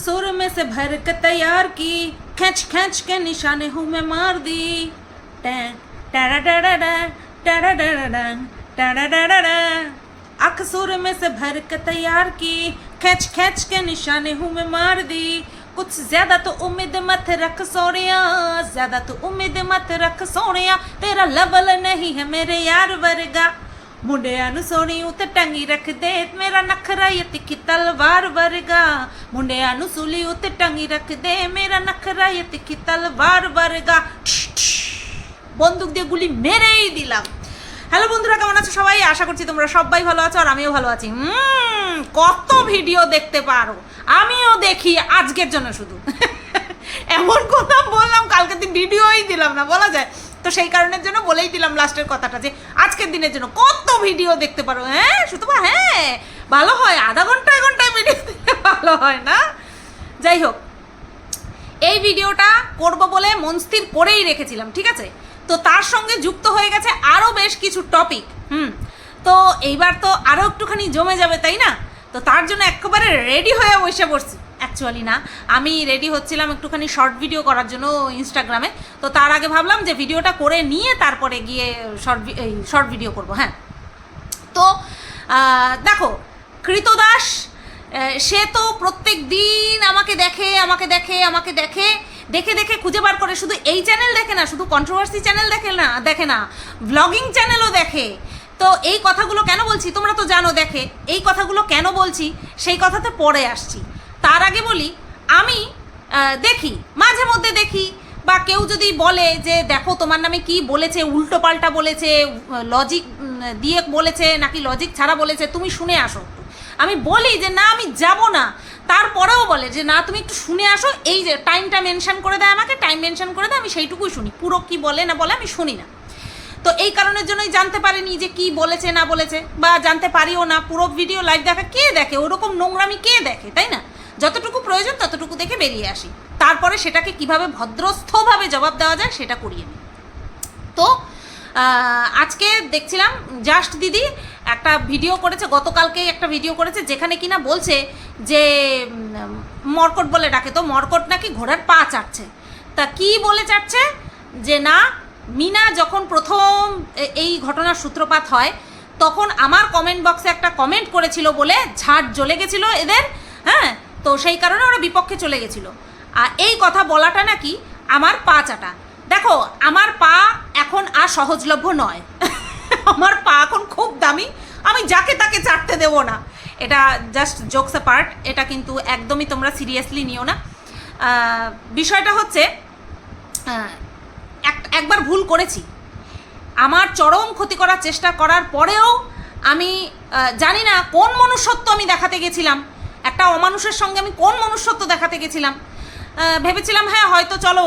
सुर में से भर के तैयार की। खींच खींच के निशाने हूँ मैं मार दी। अख सुर में से भर के तैयार की। खींच खींच के निशाने हूँ मैं मार दी। कुछ ज़्यादा तो उम्मीद मत रख सोनिया ज़्यादा तो उम्मीद मत रख सोनिया तेरा लेवल नहीं है मेरे यार वर्गा। ਮੁੰਡਿਆਂ ਨੂੰ ਸੋਹਣੀ ਉਤੇ ਟੰਗੀ ਰੱਖ ਦੇ ਮੇਰਾ ਨਖਰਾ ਇਹ ਤਿੱਖੀ ਤਲਵਾਰ ਵਰਗਾ ਮੁੰਡਿਆਂ ਨੂੰ ਸੂਲੀ ਉਤੇ ਟੰਗੀ ਰੱਖ ਦੇ ਮੇਰਾ ਨਖਰਾ ਇਹ ਤਿੱਖੀ তলোয়ার ਵਰਗਾ বন্দুক দিয়ে গুলি মেরেই দিলাম হ্যালো বন্ধুরা কেমন আছো সবাই আশা করছি তোমরা সবাই ভালো আছো আর আমিও ভালো আছি উম, কত ভিডিও দেখতে পারো আমিও দেখি আজকের জন্য শুধু এমন কথা বললাম কালকে দিন ভিডিওই দিলাম না বলা যায় তো সেই কারণের জন্য বলেই দিলাম লাস্টের কথাটা যে আজকের দিনের জন্য কত ভিডিও দেখতে পারো। হ্যাঁ শুধু হ্যাঁ ভালো হয়, আধা ঘন্টায় ঘন্টায় ভিডিও ভালো হয় না? যাই হোক, এই ভিডিওটা করব বলে মন স্থির করেই রেখেছিলাম, ঠিক আছে? তো তার সঙ্গে যুক্ত হয়ে গেছে আরও বেশ কিছু টপিক হুম? তো এইবার তো আরও একটুখানি জমে যাবে, তাই না? তো তার জন্য একেবারে রেডি হয়ে বসে পড়ছি। অ্যাকচুয়ালি না, আমি রেডি হচ্ছিলাম একটুখানি শর্ট ভিডিও করার জন্য ইনস্টাগ্রামে তো তার আগে ভাবলাম যে ভিডিওটা করে নিয়ে তারপরে গিয়ে শর্ট এই শর্ট ভিডিও করব হ্যাঁ। তো দেখো, কৃতদাস সে তো প্রত্যেক দিন আমাকে দেখে আমাকে দেখে আমাকে দেখে দেখে দেখে খুঁজে বার করে। শুধু এই চ্যানেল দেখে না, শুধু কন্ট্রোভার্সি চ্যানেল দেখে না দেখে না ব্লগিং চ্যানেলও দেখে। তো এই কথাগুলো কেন বলছি? তোমরা তো জানো, দেখে। এই কথাগুলো কেন বলছি? সেই কথাতে পরে আসছি। তার আগে বলি, আমি দেখি, মাঝে মধ্যে দেখি বা কেউ যদি বলে যে, দেখো, তোমার নামে কি বলেছে, উল্টো পাল্টা বলেছে লজিক দিয়ে বলেছে, নাকি লজিক ছাড়া বলেছে, তুমি শুনে আসো আমি বলি যে, না, আমি যাব না। তারপরেও বলে যে, না, তুমি একটু শুনে আসো। এই যে টাইমটা মেনশন করে দেয় আমাকে টাইম মেনশন করে দেয়, আমি সেইটুকুই শুনি। পুরো কি বলে, না বলে, আমি শুনি না। তো এই কারণের জন্যই জানতে পারিনি যে, কি বলেছে, না বলেছে, বা জানতে পারিও না। পুরো ভিডিও লাইভ দেখা কে দেখে? ওরকম নোংরামি কে দেখে, তাই না? যতটুকু প্রয়োজন, ততটুকু দেখে বেরিয়ে আসি। তারপরে সেটাকে কীভাবে ভদ্রস্থভাবে জবাব দেওয়া যায় সেটা করিয়ে নিই। তো আজকে দেখছিলাম জাস্ট দিদি একটা ভিডিও করেছে, গতকালকেই একটা ভিডিও করেছে, যেখানে কিনা বলছে যে মর্কট বলে ডাকে। তো মর্কট নাকি ঘোড়ার পা চাটছে। তা কি বলে চাটছে? যে না, মিনা যখন প্রথম এই ঘটনার সূত্রপাত হয়, তখন আমার কমেন্ট বক্সে একটা কমেন্ট করেছিল বলে ঝাড় জ্বলে গেছিল এদের হ্যাঁ? তো সেই কারণে ওরা বিপক্ষে চলে গেছিল। আর এই কথা বলাটা নাকি আমার পা চাটা। দেখো, আমার পা এখন আর সহজলভ্য নয়। আমার পা এখন খুব দামি, আমি যাকে তাকে চাটতে দেবো না। এটা জাস্ট জোকস এ পার্ট এটা কিন্তু একদমই তোমরা সিরিয়াসলি নিও না। বিষয়টা হচ্ছে এক- একবার ভুল করেছি। আমার চরম ক্ষতি করার চেষ্টা করার পরেও আমি জানি না কোন মনুষ্যত্ব আমি দেখাতে গেছিলাম। একটা অমানুষের সঙ্গে আমি কোন মনুষ্যত্ব দেখাতে গেছিলাম। ভেবেছিলাম হ্যাঁ হয়তো চলো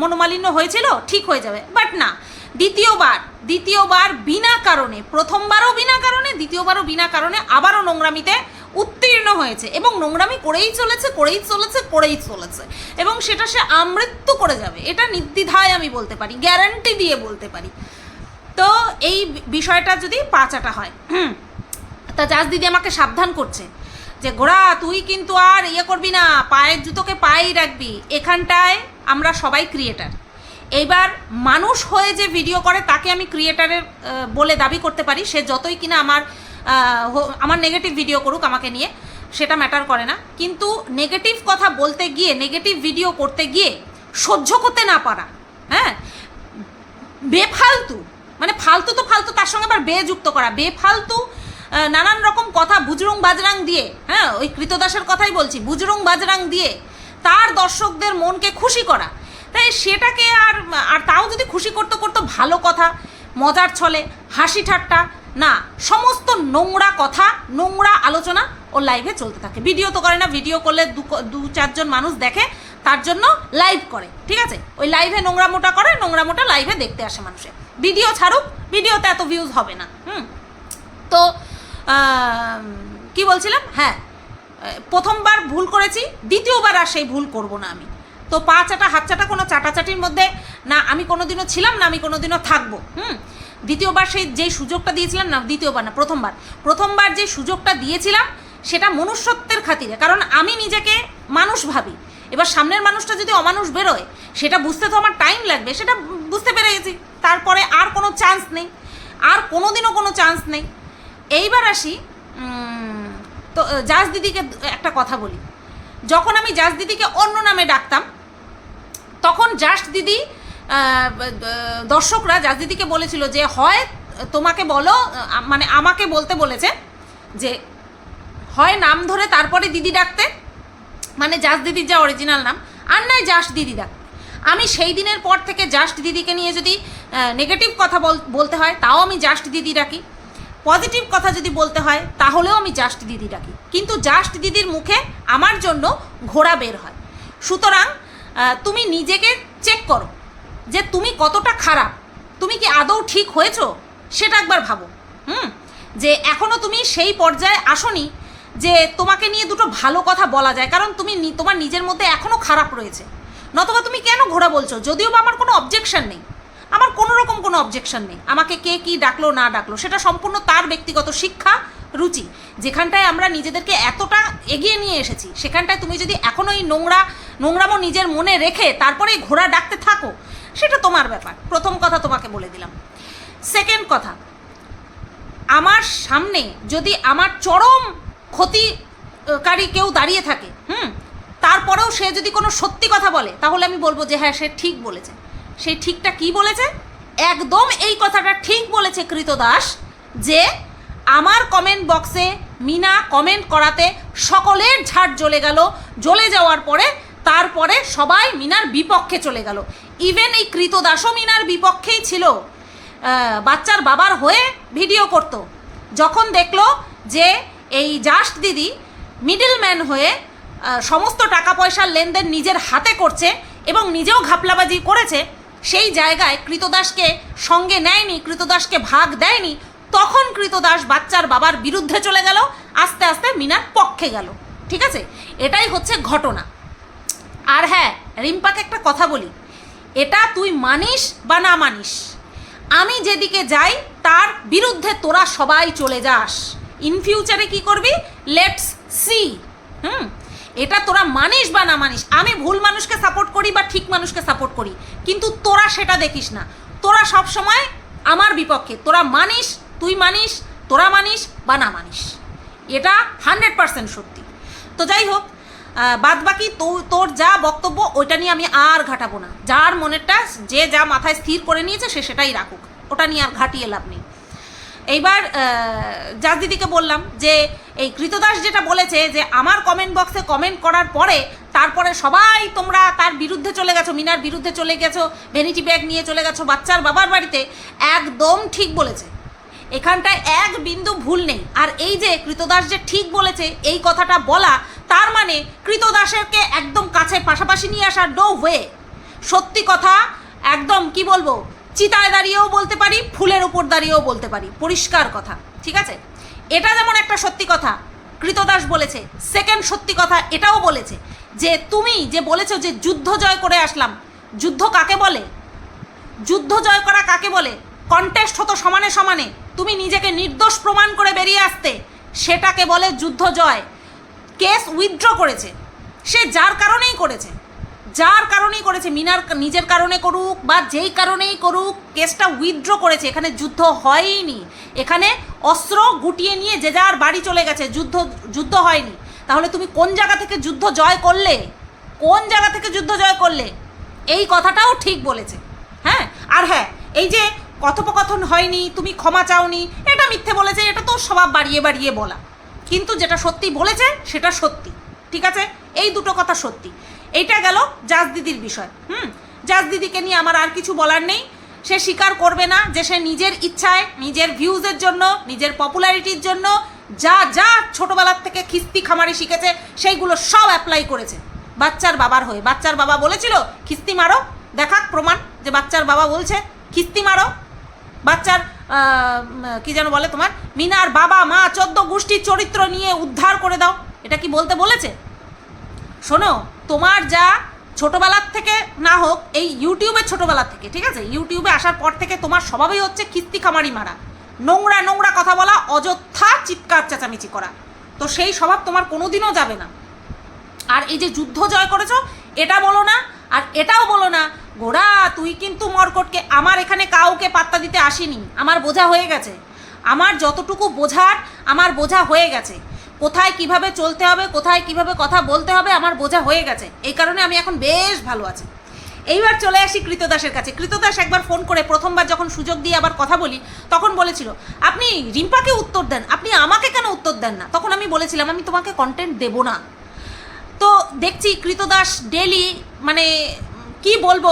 মনোমালিন্য হয়েছিল, ঠিক হয়ে যাবে। বাট না, দ্বিতীয়বার দ্বিতীয়বার বিনা কারণে, প্রথমবারও বিনা কারণে, দ্বিতীয়বারও বিনা কারণে আবারও নোংরামিতে উত্তীর্ণ হয়েছে। এবং নোংরামি করেই চলেছে করেই চলেছে করেই চলেছে। এবং সেটা সে আমৃত্যু করে যাবে। এটা নির্দ্বিধায় আমি বলতে পারি, গ্যারান্টি দিয়ে বলতে পারি। তো এই বিষয়টা যদি পাচাটা হয়, তা জাজ দিদি আমাকে সাবধান করছে। যে গোড়া তুই কিন্তু আর ইয়ে করবি না, পায়ের জুতোকে পায়েই রাখবি। এখানটায় আমরা সবাই ক্রিয়েটার এইবার মানুষ হয়ে যে ভিডিও করে, তাকে আমি ক্রিয়েটারের বলে দাবি করতে পারি। সে যতই কিনা আমার আমার নেগেটিভ ভিডিও করুক আমাকে নিয়ে, সেটা ম্যাটার করে না। কিন্তু নেগেটিভ কথা বলতে গিয়ে নেগেটিভ ভিডিও করতে গিয়ে সহ্য করতে না পারা হ্যাঁ? বেফালতু মানে ফালতু তো ফালতু, তার সঙ্গে আবার বে যুক্ত করা। বেফালতু নানান রকম কথা বুজরুং বাজরাং দিয়ে হ্যাঁ ওই কৃতদাসের কথাই বলছি, বুজরুং বাজরাং দিয়ে তার দর্শকদের মনকে খুশি করা। তাই সেটাকে আর আর তাও যদি খুশি করতে করতে ভালো কথা, মজার ছলে, হাসি ঠাট্টা, না, সমস্ত নোংরা কথা, নোংরা আলোচনা ও লাইভে চলতে থাকে। ভিডিও তো করে না ভিডিও করলে দু চারজন মানুষ দেখে, তার জন্য লাইভ করে, ঠিক আছে? ওই লাইভে নোংরা মোটা করে, নোংরা মোটা লাইভে দেখতে আসে মানুষে। ভিডিও ছাড়ুক ভিডিওতে এত ভিউজ হবে না, হুম? তো কি বলছিলাম? হ্যাঁ। প্রথমবার ভুল করেছি, দ্বিতীয়বার আর সেই ভুল করব না আমি। তো পা চাটা, হাত চাটা কোনো চাটাচাটির মধ্যে না, আমি কোনোদিনও ছিলাম না, আমি কোনোদিনও থাকব, হুম? দ্বিতীয়বার সেই যেই সুযোগটা দিয়েছিলাম না, দ্বিতীয়বার না, প্রথমবার। প্রথমবার যে সুযোগটা দিয়েছিলাম, সেটা মনুষ্যত্বের খাতিরে, কারণ আমি নিজেকে মানুষ ভাবি। এবার সামনের মানুষটা যদি অমানুষ বেরোয়, সেটা বুঝতে তো আমার টাইম লাগবে, সেটা বুঝতে পেরে গেছি তারপরে আর কোনো চান্স নেই। আর কোনোদিনও কোনো চান্স নেই। এইবার আসি তো জাজ দিদিকে একটা কথা বলি। যখন আমি জাজ দিদিকে অন্য নামে ডাকতাম, তখন জাস্ট দিদি দর্শকরা জাজ দিদিকে বলেছিল যে, হয়, তোমাকে বলো মানে আমাকে বলতে বলেছে যে, হয় নাম ধরে তারপরে দিদি ডাকতে মানে জাস্ট দিদির যা অরিজিনাল নাম, আর নয় জাস্ট দিদি ডাক আমি সেই দিনের পর থেকে জাস্ট দিদিকে নিয়ে যদি নেগেটিভ কথা বল- বলতে হয়, তাও আমি জাস্ট দিদি ডাকি। পজিটিভ কথা যদি বলতে হয়, তাহলেও আমি জাস্ট দিদি ডাকি। কিন্তু জাস্ট দিদির মুখে আমার জন্য ঘোড়া বের হয়। সুতরাং তুমি নিজেকে চেক করো যে তুমি কতটা খারাপ। তুমি কি আদৌ ঠিক হয়েছো? সেটা একবার ভাবো। হুম? যে এখনও তুমি সেই পর্যায়ে আসনি যে তোমাকে নিয়ে দুটো ভালো কথা বলা যায়, কারণ তুমি তোমার নিজের মধ্যে এখনও খারাপ রয়েছে। নতবা তুমি কেন ঘোড়া বলছো? যদিও বা আমার কোনো অবজেকশন নেই। আমার কোনো রকম কোনো অবজেকশন নেই। আমাকে কে কি ডাকলো, না ডাকলো, সেটা সম্পূর্ণ তার ব্যক্তিগত শিক্ষা, রুচি। যেখানটায় আমরা নিজেদেরকে এতটা এগিয়ে নিয়ে এসেছি, সেখানটায় তুমি যদি এখনও এই নোংরা, নোংরামো নিজের মনে রেখে তারপরে এই ঘোড়া ডাকতে থাকো, সেটা তোমার ব্যাপার। প্রথম কথা তোমাকে বলে দিলাম। সেকেন্ড কথা, আমার সামনে যদি আমার চরম ক্ষতিকারী কেউ দাঁড়িয়ে থাকে, হুম, তারপরেও সে যদি কোনো সত্যি কথা বলে, তাহলে আমি বলব যে হ্যাঁ সে ঠিক বলেছে। সেই ঠিকটা কি বলেছে? একদম এই কথাটা ঠিক বলেছে কৃতদাস যে আমার কমেন্ট বক্সে মিনা কমেন্ট করাতে সকলের ঝাড় জ্বলে গেল, জ্বলে যাওয়ার পরে তারপরে সবাই মিনার বিপক্ষে চলে গেল। ইভেন এই কৃতদাসও মিনার বিপক্ষেই ছিল। বাচ্চার বাবার হয়ে ভিডিও করত। যখন দেখল যে এই জাস্ট দিদি মিডিলম্যান হয়ে সমস্ত টাকা পয়সার লেনদেন নিজের হাতে করছে এবং নিজেও ঘাপলাবাজি করেছে সেই জায়গায় কৃতদাসকে সঙ্গে নেয়নি, কৃতদাসকে ভাগ দেয়নি, তখন কৃতদাস বাচ্চার বাবার বিরুদ্ধে চলে গেল, আস্তে আস্তে মিনার পক্ষে গেল। ঠিক আছে? এটাই হচ্ছে ঘটনা। আর হ্যাঁ রিম্পাকে একটা কথা বলি। এটা তুই মানিস বা না মানিস? আমি যেদিকে যাই, তার বিরুদ্ধে তোরা সবাই চলে যাস। ইন ফিউচারে কি করবি? Let's see hmm? এটা তোরা মানিস বা না মানিস, আমি ভুল মানুষকে সাপোর্ট করি বা ঠিক মানুষকে সাপোর্ট করি, কিন্তু তোরা সেটা দেখিস না। তোরা সব সময় আমার বিপক্ষে, তোরা মানিস, তুই মানিস, তোরা মানিস বা না মানিস। এটা হান্ড্রেড পার্সেন্ট সত্যি। তো যাই হোক বাদ বাকি তোর যা বক্তব্য, ওইটা নিয়ে আমি আর ঘাটাবো না। যার মনেরটা যে যা মাথায় স্থির করে নিয়েছে, সে সেটাই রাখুক। ওটা নিয়ে আর ঘাটিয়ে লাভ নেই। এইবার জাজ দিদিকে বললাম যে এই কৃতদাস যেটা বলেছে যে আমার কমেন্ট বক্সে কমেন্ট করার পরে তারপরে সবাই তোমরা তার বিরুদ্ধে চলে গেছো, মিনার বিরুদ্ধে চলে গেছো ভ্যানিটি ব্যাগ নিয়ে চলে গেছো, বাচ্চার বাবার বাড়িতে, একদম ঠিক বলেছে। এখানটায় এক বিন্দু ভুল নেই। আর এই যে কৃতদাস যে ঠিক বলেছে, এই কথাটা বলা, তার মানে কৃতদাসেরকে একদম কাছে পাশাপাশি নিয়ে আসা ডো ওয়ে সত্যি কথা, একদম কি বলব, চিতায় দাঁড়িয়েও বলতে পারি, ফুলের উপর দাঁড়িয়েও বলতে পারি। পরিষ্কার কথা, ঠিক আছে? এটা যেমন একটা সত্যি কথা, কৃতদাস বলেছে সেকেন্ড সত্যি কথা এটাও বলেছে, যে তুমি যে বলেছ যে যুদ্ধ জয় করে আসলাম, যুদ্ধ কাকে বলে? যুদ্ধ জয় করা কাকে বলে? কন্টেস্ট হতো সমানে সমানে, তুমি নিজেকে নির্দোষ প্রমাণ করে বেরিয়ে আসতে, সেটাকে বলে যুদ্ধ জয়। কেস উইথড্র করেছে, সে যার কারণেই করেছে। যার কারণেই করেছে, মিনার নিজের কারণে করুক বা যেই কারণেই করুক, কেসটা উইথড্র করেছে। এখানে যুদ্ধ হয়নি। এখানে অস্ত্র গুটিয়ে নিয়ে যে যার বাড়ি চলে গেছে, যুদ্ধ যুদ্ধ হয়নি। তাহলে তুমি কোন জায়গা থেকে যুদ্ধ জয় করলে? কোন জায়গা থেকে যুদ্ধ জয় করলে? এই কথাটাও ঠিক বলেছে। হ্যাঁ? আর হ্যাঁ এই যে কথোপকথন হয়নি, তুমি ক্ষমা চাওনি, এটা মিথ্যে বলেছে, এটা তো স্বভাব বাড়িয়ে বাড়িয়ে বলা। কিন্তু যেটা সত্যি বলেছে, সেটা সত্যি। ঠিক আছে? এই দুটো কথা সত্যি। এইটা গেল জাজ দিদির বিষয়, হুম? জাজ দিদিকে নিয়ে আমার আর কিছু বলার নেই। সে স্বীকার করবে না যে সে নিজের ইচ্ছায়, নিজের ভিউজের জন্য, নিজের পপুলারিটির জন্য যা যা ছোটবেলার থেকে খিস্তি খামারি শিখেছে, সেইগুলো সব অ্যাপ্লাই করেছে। বাচ্চার বাবার হয়ে। বাচ্চার বাবা বলেছিল, খিস্তি মারো, দেখাক প্রমাণ যে বাচ্চার বাবা বলছে, খিস্তি মারো। বাচ্চার কি যেন বলে তোমার? মিনার বাবা মা, চোদ্দ গোষ্ঠীর চরিত্র নিয়ে উদ্ধার করে দাও। এটা কি বলতে বলেছে? শোনো, তোমার যা ছোটবেলার থেকে না হোক, এই ইউটিউবে ছোটবেলার থেকে, ঠিক আছে? ইউটিউবে আসার পর থেকে তোমার স্বভাবই হচ্ছে কিস্তি খামারি মারা। নোংরা নোংরা কথা বলা, অযথা চিৎকার, চেঁচামেচি করা। তো সেই স্বভাব তোমার কোনোদিনও যাবে না। আর এই যে যুদ্ধ জয় করেছ, এটা বলো না, আর এটাও বলো না গোড়া তুই কিন্তু মরকটকে, আমার এখানে কাউকে পাত্তা দিতে আসিনি, আমার বোঝা হয়ে গেছে। আমার যতটুকু বোঝার, আমার বোঝা হয়ে গেছে। কোথায় কীভাবে চলতে হবে, কোথায় কীভাবে কথা বলতে হবে, আমার বোঝা হয়ে গেছে। এই কারণে আমি এখন বেশ ভালো আছি। এইবার চলে আসি কৃতদাসের কাছে। কৃতদাস একবার ফোন করে প্রথমবার যখন সুযোগ দিয়ে আবার কথা বলি, তখন বলেছিল, আপনি রিম্পাকে উত্তর দেন। আপনি আমাকে কেন উত্তর দেন না? তখন আমি বলেছিলাম, আমি তোমাকে কন্টেন্ট দেবো না। তো দেখছি কৃতদাস ডেলি মানে কি বলব,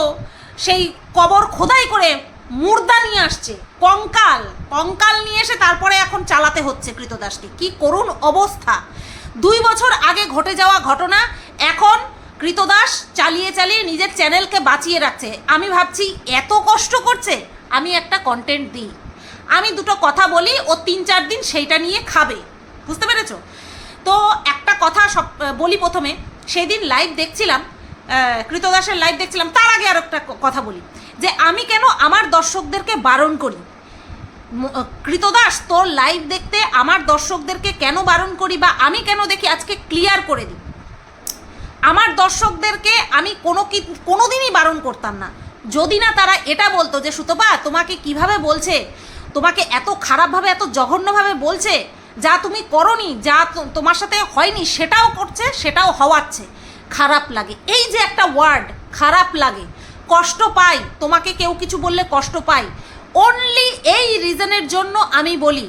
সেই কবর খোদাই করে মুর্দা নিয়ে আসছে। কঙ্কাল কঙ্কাল নিয়ে এসে তারপরে এখন চালাতে হচ্ছে কৃতদাসকে। কি করুণ অবস্থা। দুই বছর আগে ঘটে যাওয়া ঘটনা, এখন কৃতদাস চালিয়ে চালিয়ে নিজের চ্যানেলকে বাঁচিয়ে রাখছে। আমি ভাবছি, এত কষ্ট করছে, আমি একটা কন্টেন্ট দিই। আমি দুটো কথা বলি, ও তিন চার দিন সেইটা নিয়ে খাবে। বুঝতে পেরেছ? তো একটা কথা সব বলি প্রথমে। সেদিন লাইভ দেখছিলাম কৃতদাসের লাইভ দেখছিলাম, তার আগে আর একটা কথা বলি। যে আমি কেন আমার দর্শকদেরকে বারণ করি? কৃতদাস, তোর লাইভ দেখতে আমার দর্শকদেরকে কেন বারণ করি বা আমি কেন দেখি, আজকে ক্লিয়ার করে দিই। আমার দর্শকদেরকে আমি কোনো কি কোনো দিনই বারণ করতাম না। যদি না তারা এটা বলতো যে, সুতপা, তোমাকে কীভাবে বলছে? তোমাকে এত খারাপভাবে, এত জঘন্যভাবে বলছে, যা তুমি করনি, যা তোমার সাথে হয়নি, সেটাও করছে, সেটাও হওয়াচ্ছে। খারাপ লাগে। এই যে একটা ওয়ার্ড খারাপ লাগে। কষ্ট পাই। তোমাকে কেউ কিছু বললে কষ্ট পাই। অনলি এই রিজনের জন্য আমি বলি,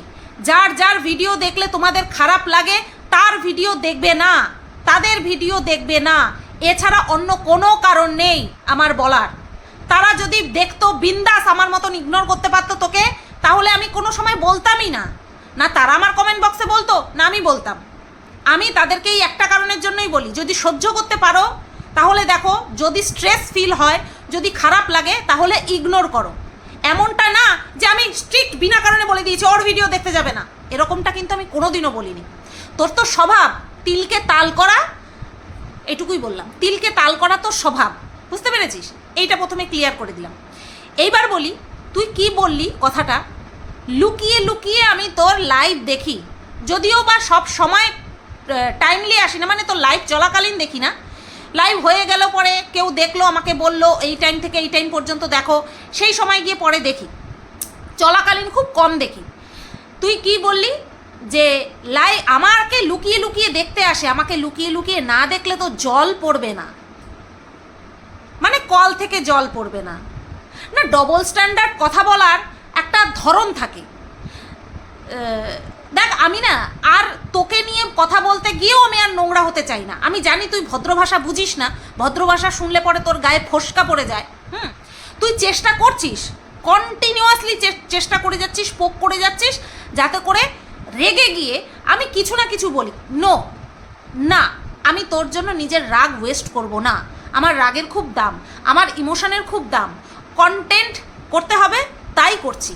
যার যার ভিডিও দেখলে তোমাদের খারাপ লাগে, তার ভিডিও দেখবে না, তাদের ভিডিও দেখবে না। এছাড়া অন্য কোনো কারণ নেই আমার বলার। তারা যদি দেখতো, বিন্দাস আমার মতন ইগনোর করতে পারতো তোকে, তাহলে আমি কোনো সময় বলতামই না। না তারা আমার কমেন্ট বক্সে বলতো, না আমি বলতাম। আমি তাদেরকে এই একটা কারণের জন্যই বলি, যদি সহ্য করতে পারো, তাহলে দেখো, যদি স্ট্রেস ফিল হয়, যদি খারাপ লাগে, তাহলে ইগনোর করো। এমনটা না যে আমি স্ট্রিক্ট বিনা কারণে বলে দিয়েছি, ওর ভিডিও দেখতে যাবে না। এরকমটা কিন্তু আমি কোনোদিনও বলিনি। তোর তো স্বভাব, তিলকে তাল করা, এটুকুই বললাম, তিলকে তাল করা তোর স্বভাব, বুঝতে পেরেছিস? এইটা প্রথমে ক্লিয়ার করে দিলাম। এইবার বলি, তুই কি বললি কথাটা? লুকিয়ে লুকিয়ে আমি তোর লাইভ দেখি, যদিও বা সব সময় টাইমলি আসি না মানে তোর লাইভ চলাকালীন দেখি না লাইভ হয়ে গেল পরে, কেউ দেখল, আমাকে বলল, এই টাইম থেকে এই টাইম পর্যন্ত দেখো। সেই সময় গিয়ে পরে দেখি। চলাকালীন খুব কম দেখি। তুই কি বললি? যে লাই আমাকে লুকিয়ে লুকিয়ে দেখতে আসে। আমাকে লুকিয়ে লুকিয়ে না দেখলে তো জল পড়বে না। মানে কল থেকে জল পড়বে না। না ডবল স্ট্যান্ডার্ড কথা বলার একটা ধরন থাকে। দেখ, আমি না, আর তোকে নিয়ে কথা বলতে গিয়েও আমি আর নোংরা হতে চাই না। আমি জানি তুই ভদ্র ভাষা বুঝিস না, ভদ্র ভাষা শুনলে পরে তোর গায়ে ফসকা পড়ে যায়, হুম? তুই চেষ্টা করছিস কন্টিনিউয়াসলি চেষ্টা করে যাচ্ছিস, পোক করে যাচ্ছিস, যাতে করে রেগে গিয়ে আমি কিছু না কিছু বলি। নো না, আমি তোর জন্য নিজের রাগ ওয়েস্ট করব না। আমার রাগের খুব দাম, আমার ইমোশনের খুব দাম। কন্টেন্ট করতে হবে, তাই করছি।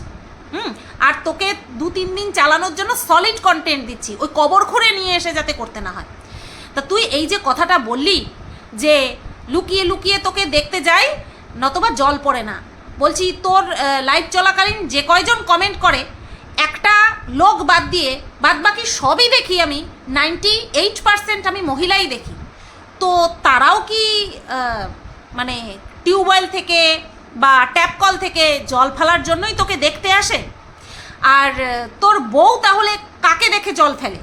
হুম, আর তোকে দু তিন দিন চালানোর জন্য সলিড কন্টেন্ট দিচ্ছি। ওই কবর খুঁড়ে নিয়ে এসে যাতে করতে না হয়। তা তুই এই যে কথাটা বললি, যে লুকিয়ে লুকিয়ে তোকে দেখতে যাই, নতবা জল পড়ে না। বলছি, তোর লাইভ চলাকালীন যে কয়জন কমেন্ট করে, একটা লোক বাদ দিয়ে বাদ বাকি সবই দেখি আমি নাইনটি এইট পার্সেন্ট আমি মহিলাই দেখি। তো তারাও কি মানে টিউবওয়েল থেকে বা ট্যাপ কল থেকে জল ফেলার জন্যই তোকে দেখতে আসে? আর তোর বউ তাহলে কাকে দেখে জল ফেলে?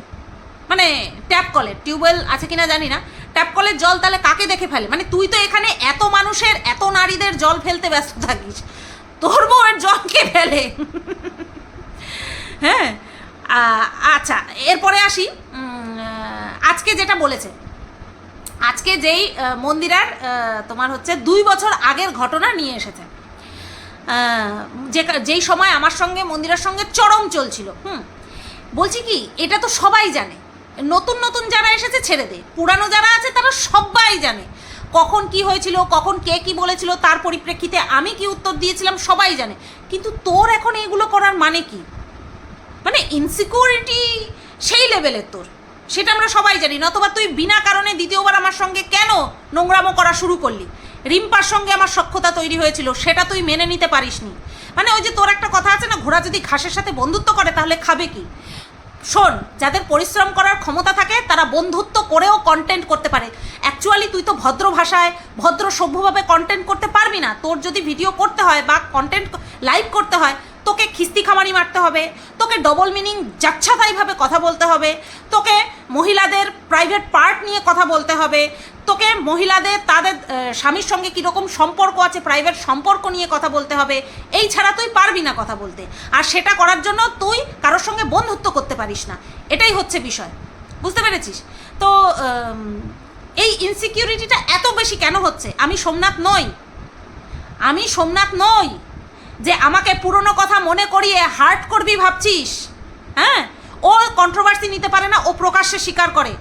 মানে ট্যাপ কলের টিউবওয়েল আছে কিনা জানি না। ট্যাপ কলের জল তাহলে কাকে দেখে ফেলে? মানে তুই তো এখানে এত মানুষের, এত নারীদের জল ফেলতে ব্যস্ত থাকিস। তোর বউয়ের জল কে ফেলে? হ্যাঁ? আচ্ছা এরপরে আসি। আজকে যেটা বলেছে আজকে যেই মন্দিরার তোমার হচ্ছে দুই বছর আগের ঘটনা নিয়ে এসেছে। যে, যেই সময় আমার সঙ্গে, মন্দিরার সঙ্গে চরম চলছিল, হুম? বলছি কি, এটা তো সবাই জানে। নতুন নতুন যারা এসেছে ছেড়ে দে। পুরানো যারা আছে তারা সবাই জানে। কখন কি হয়েছিল, কখন কে কি বলেছিল, তার পরিপ্রেক্ষিতে আমি কি উত্তর দিয়েছিলাম সবাই জানে। কিন্তু তোর এখন এগুলো করার মানে কি? মানে ইনসিকিউরিটি সেই লেভেলের তোর। সেটা আমরা সবাই জানি, নতবা তুই বিনা কারণে দ্বিতীয়বার আমার সঙ্গে কেন নোংরামো করা শুরু করলি? রিম্পার সঙ্গে আমার সখ্যতা তৈরি হয়েছিল, সেটা তুই মেনে নিতে পারিসনি। মানে ওই যে তোর একটা কথা আছে না, ঘোড়া যদি ঘাসের সাথে বন্ধুত্ব করে তাহলে খাবে কি? শোন, যাদের পরিশ্রম করার ক্ষমতা থাকে, তারা বন্ধুত্ব করেও কন্টেন্ট করতে পারে। অ্যাকচুয়ালি তুই তো ভদ্র ভাষায়, ভদ্র সভ্যভাবে কন্টেন্ট করতে পারবি না। তোর যদি ভিডিও করতে হয় বা কন্টেন্ট লাইভ করতে হয় তোকে খিস্তি খামারি মারতে হবে, তোকে ডবল মিনিং যাচ্ছাতাইভাবে কথা বলতে হবে, তোকে মহিলাদের প্রাইভেট পার্ট নিয়ে কথা বলতে হবে, তোকে মহিলাদের তাদের স্বামীর সঙ্গে কীরকম সম্পর্ক আছে প্রাইভেট সম্পর্ক নিয়ে কথা বলতে হবে, এই ছাড়া তুই পারবি না কথা বলতে। আর সেটা করার জন্য তুই কারোর সঙ্গে বন্ধুত্ব করতে পারিস না। এটাই হচ্ছে বিষয়। বুঝতে পেরেছিস? তো এই ইনসিকিউরিটিটা এত বেশি কেন হচ্ছে? আমি সোমনাথ নই। আমি সোমনাথ নই। যে আমাকে পুরনো কথা মনে করিয়ে হার্ট করবি ভাবছিস? হ্যাঁ? ও কন্ট্রোভার্সি নিতে পারে না, ও প্রকাশ্যে স্বীকার করে।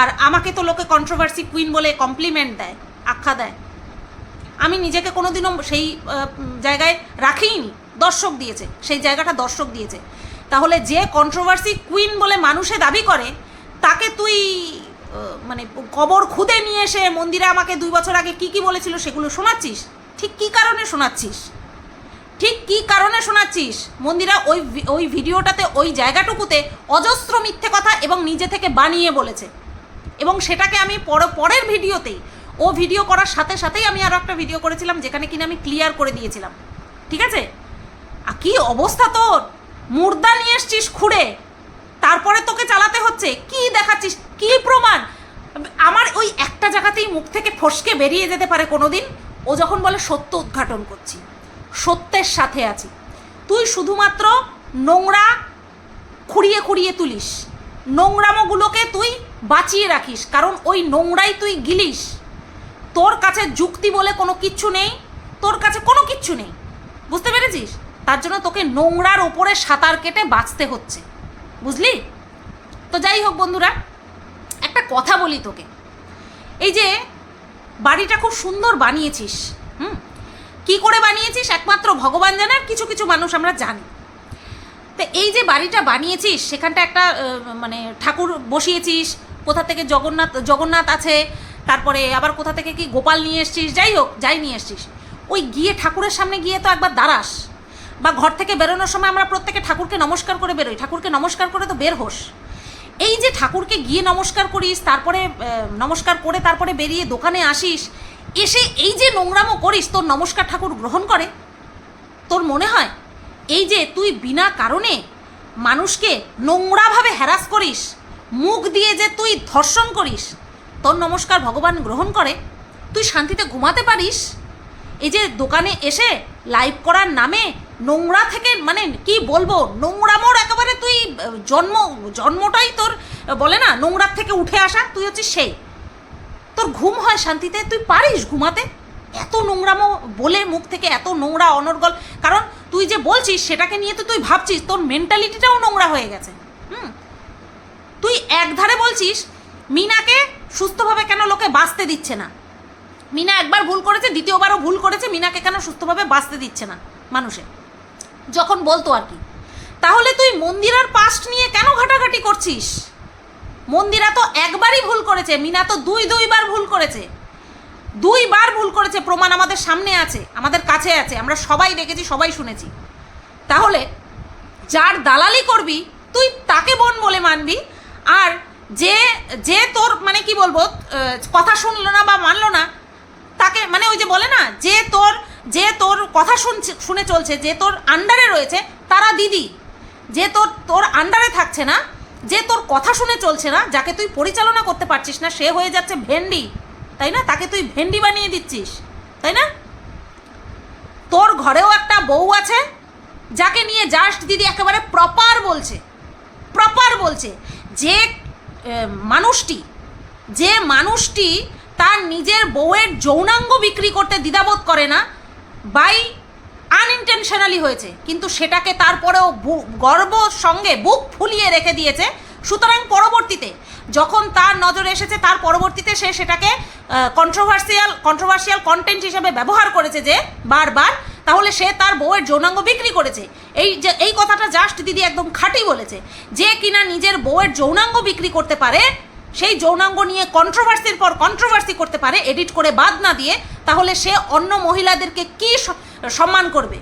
আর আমাকে তো লোকে কন্ট্রোভার্সি কুইন বলে কমপ্লিমেন্ট দেয়, আখ্যা দেয়। আমি নিজেকে কোনোদিনও সেই জায়গায় রাখিইনি দর্শক দিয়েছে, সেই জায়গাটা দর্শক দিয়েছে। তাহলে যে কন্ট্রোভার্সি কুইন বলে মানুষে দাবি করে, তাকে তুই মানে কবর খুদে নিয়ে এসে মন্দিরে আমাকে দুই বছর আগে কি কি বলেছিল সেগুলো শোনাচ্ছিস? ঠিক কি কারণে শোনাচ্ছিস? ঠিক কি কারণে শোনাচ্ছিস? মন্দিরা ওই ওই ভিডিওটাতে ওই জায়গাটুকুতে অজস্র মিথ্যে কথা এবং নিজে থেকে বানিয়ে বলেছে। এবং সেটাকে আমি পর, পরের ভিডিওতেই, ও ভিডিও করার সাথে সাথেই আমি আরও একটা ভিডিও করেছিলাম, যেখানে কিনা আমি ক্লিয়ার করে দিয়েছিলাম। ঠিক আছে? আর কি অবস্থা তোর? মুর্দা নিয়ে এসছিস খুঁড়ে। তারপরে তোকে চালাতে হচ্ছে। কি দেখাচ্ছিস? কি প্রমাণ? আমার ওই একটা জায়গাতেই মুখ থেকে ফসকে বেরিয়ে যেতে পারে কোনোদিন। ও যখন বলে, সত্য উদ্ঘাটন করছি। সত্যের সাথে আছি। তুই শুধুমাত্র নোংরা খুঁড়িয়ে খুঁড়িয়ে তুলিস। নোংরামোগুলোকে তুই বাঁচিয়ে রাখিস, কারণ ওই নোংরাই তুই গিলিস। তোর কাছে যুক্তি বলে কোনো কিচ্ছু নেই, তোর কাছে কোনো কিচ্ছু নেই। বুঝতে পেরেছিস? তার জন্য তোকে নোংরার ওপরে সাঁতার কেটে বাঁচতে হচ্ছে। বুঝলি? তো যাই হোক বন্ধুরা, একটা কথা বলি তোকে। এই যে বাড়িটা খুব সুন্দর বানিয়েছিস, হুম? কি করে বানিয়েছিস? একমাত্র ভগবান জানে আর কিছু কিছু মানুষ আমরা জানি। তো এই যে বাড়িটা বানিয়েছিস, সেখানটা একটা মানে ঠাকুর বসিয়েছিস, কোথা থেকে জগন্নাথ জগন্নাথ আছে, তারপরে আবার কোথা থেকে কি গোপাল নিয়ে এসছিস, যাই হোক, যাই নিয়ে এসছিস। ওই গিয়ে ঠাকুরের সামনে গিয়ে তো একবার দাঁড়াস। বা ঘর থেকে বেরোনোর সময় আমরা প্রত্যেকে ঠাকুরকে নমস্কার করে বেরোই। ঠাকুরকে নমস্কার করে তো বের হোস। এই যে ঠাকুরকে গিয়ে নমস্কার করিস, তারপরে নমস্কার করে তারপরে বেরিয়ে দোকানে আসিস এসে এই যে নোংরামো করিস, তোর নমস্কার ঠাকুর গ্রহণ করে। তোর মনে হয় এই যে তুই বিনা কারণে মানুষকে নোংরাভাবে হ্যারাস করিস, মুখ দিয়ে যে তুই ধর্ষণ করিস, তোর নমস্কার ভগবান গ্রহণ করে, তুই শান্তিতে ঘুমাতে পারিস? এই যে দোকানে এসে লাইভ করার নামে নোংরা থেকে মানে কি বলব, নোংরামোর একেবারে তুই জন্ম, জন্মটাই তোর, বলে না, নোংরার থেকে উঠে আসা, তুই হচ্ছিস সেই। তোর ঘুম হয় শান্তিতে? তুই পারিস ঘুমাতে? এত নোংরামো বলে মুখ থেকে এত নোংরা, অনর্গল। কারণ তুই যে বলছিস সেটাকে নিয়ে তো তুই ভাবছিস, তোর মেন্টালিটিটাও নোংরা হয়ে গেছে। হুম? তুই একধারে বলছিস, মিনাকে সুস্থভাবে কেন লোকে বাঁচতে দিচ্ছে না? মিনা একবার ভুল করেছে, দ্বিতীয়বারও ভুল করেছে, মিনাকে কেন সুস্থভাবে বাঁচতে দিচ্ছে না মানুষে? যখন বলতো আর কি। তাহলে তুই মন্দিরার পাস্ট নিয়ে কেন ঘাটাঘাটি করছিস? মন্দিরা তো একবারই ভুল করেছে, মিনা তো দুই দুইবার ভুল করেছে। দুইবার ভুল করেছে, প্রমাণ আমাদের সামনে আছে, আমাদের কাছে আছে, আমরা সবাই দেখেছি, সবাই শুনেছি। তাহলে যার দালালি করবি, তুই তাকে বোন বলে মানবি, আর যে যে তোর মানে কি বলব কথা শুনলো না বা মানলো না, তাকে মানে ওই যে বলে না, যে তোর যে তোর কথা শুনছে, শুনে চলছে, যে তোর আন্ডারে রয়েছে, তারা দিদি। যে তোর তোর আন্ডারে থাকছে না যে তোর কথা শুনে চলছে না, যাকে তুই পরিচালনা করতে পারছিস না, সে হয়ে যাচ্ছে ভেন্ডি। তাই না? তাকে তুই ভেন্ডি বানিয়ে দিচ্ছিস। তাই না? তোর ঘরেও একটা বউ আছে, যাকে নিয়ে জাস্ট দিদি একেবারে প্রপার বলছে। প্রপার বলছে। যে মানুষটি যে মানুষটি তার নিজের বউয়ের যৌনাঙ্গ বিক্রি করতে দ্বিধাবোধ করে না বাই আনইনটেনশনালি হয়েছে, কিন্তু সেটাকে তারপরেও গর্ব সঙ্গে বুক ফুলিয়ে রেখে দিয়েছে। সুতরাং পরবর্তীতে যখন তার নজরে এসেছে, তার পরবর্তীতে সে সেটাকে কন্ট্রোভার্সিয়াল কন্ট্রোভার্সিয়াল কন্টেন্ট হিসেবে ব্যবহার করেছে যে বারবার, তাহলে সে তার বউয়ের যৌনাঙ্গ বিক্রি করেছে। এই যে, এই কথাটা জাস্ট দিদি একদম খাঁটি বলেছে। যে কিনা নিজের বউয়ের যৌনাঙ্গ বিক্রি করতে পারে সেই যৌনাঙ্গ নিয়ে কন্ট্রোভার্সির পর কন্ট্রোভার্সি করতে পারে এডিট করে বাদ না দিয়ে, তাহলে সে অন্য মহিলাদেরকে কি সম্মান করবে?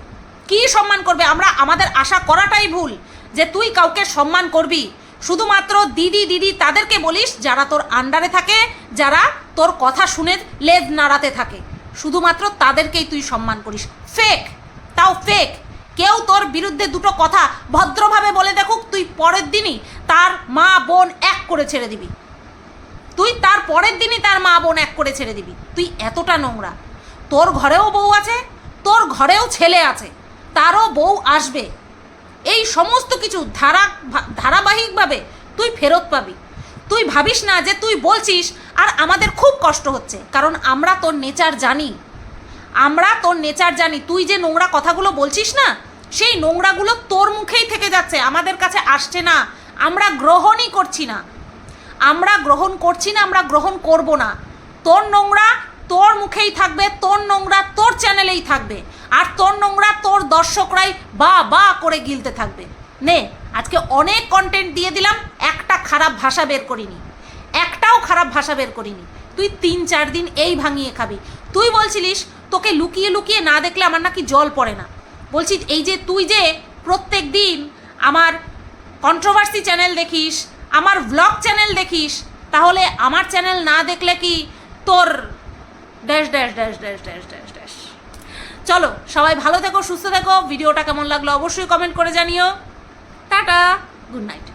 কি সম্মান করবে? আমরা, আমাদের আশা করাটাই ভুল যে তুই কাউকে সম্মান করবি। শুধুমাত্র দিদি দিদি তাদেরকে বলিস যারা তোর আন্ডারে থাকে, যারা তোর কথা শুনে লেজ নাড়াতে থাকে। শুধুমাত্র তাদেরকেই তুই সম্মান করিস। ফেক তাও ফেক কেউ তোর বিরুদ্ধে দুটো কথা ভদ্রভাবে বলে দেখুক, তুই পরের দিনই তার মা বোন এক করে ছেড়ে দিবি। তুই তার পরের দিনই তার মা বোন এক করে ছেড়ে দিবি। তুই এতটা নোংরা। তোর ঘরেও বউ আছে, তোর ঘরেও ছেলে আছে, তারও বউ আসবে। এই সমস্ত কিছু ধারা ধারাবাহিকভাবে তুই ফেরত পাবি। তুই ভাবিস না যে তুই বলছিস, আর আমাদের খুব কষ্ট হচ্ছে, কারণ আমরা তোর নেচার জানি। আমরা তোর নেচার জানি। তুই যে নোংরা কথাগুলো বলছিস না, সেই নোংরাগুলো তোর মুখেই থেকে যাচ্ছে, আমাদের কাছে আসছে না। আমরা গ্রহণই করছি না। আমরা গ্রহণ করছি না, আমরা গ্রহণ করব না। তোর নোংরা তোর মুখেই থাকবে, তোর নোংরা তোর চ্যানেলেই থাকবে। আর তোর নোংরা তোর দর্শকরাই বা বা করে গিলতে থাকবে। নে, আজকে অনেক কন্টেন্ট দিয়ে দিলাম, একটা খারাপ ভাষা বের করিনি। একটাও খারাপ ভাষা বের করিনি। তুই তিন চার দিন এই ভাঙিয়ে খাবি। তুই বলছিলিস, তোকে লুকিয়ে লুকিয়ে না দেখলে আমার নাকি জল পড়ে না। বলছি এই যে তুই যে প্রত্যেক দিন আমার কন্ট্রোভার্সি চ্যানেল দেখিস আমার ব্লগ চ্যানেল দেখিস, তাহলে আমার চ্যানেল না দেখলে কি তোর dash dash dash dash dash dash dash চলো, সবাই ভালো থেকো, সুস্থ থেকো। ভিডিওটা কেমন লাগল অবশ্যই কমেন্ট করে জানিও। Tata good night